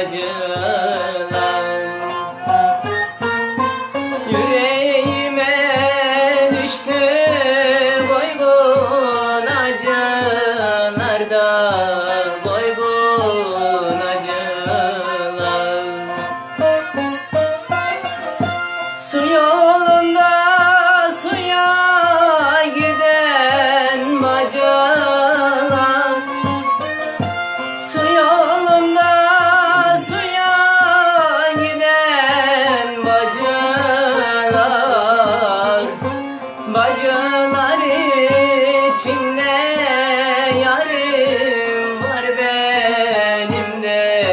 acılar. Yüreğime düştü boygun acılar da boygun içimde yarım var benim de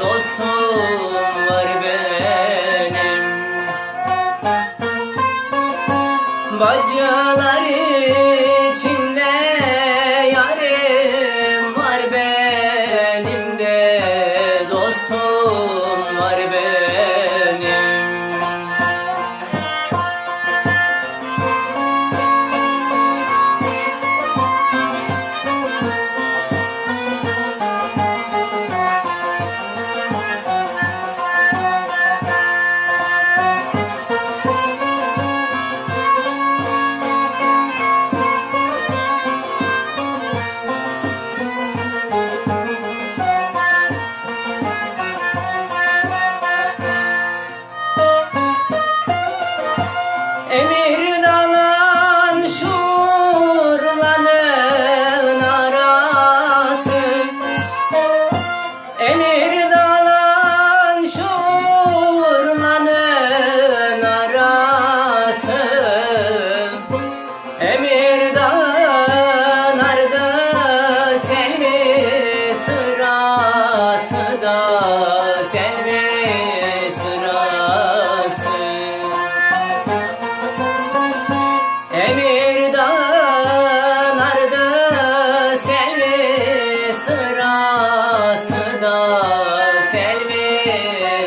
dostum var benim. Bacalarım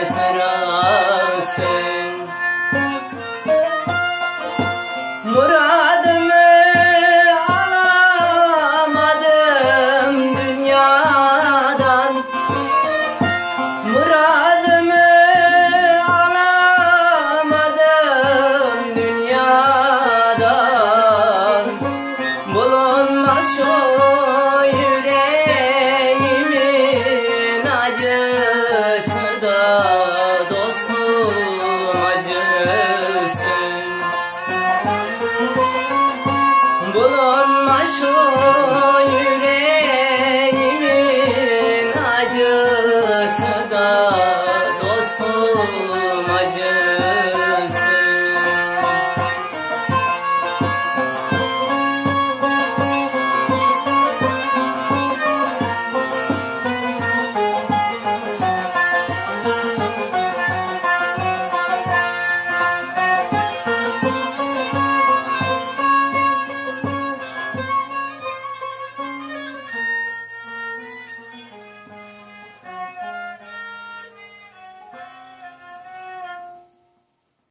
será.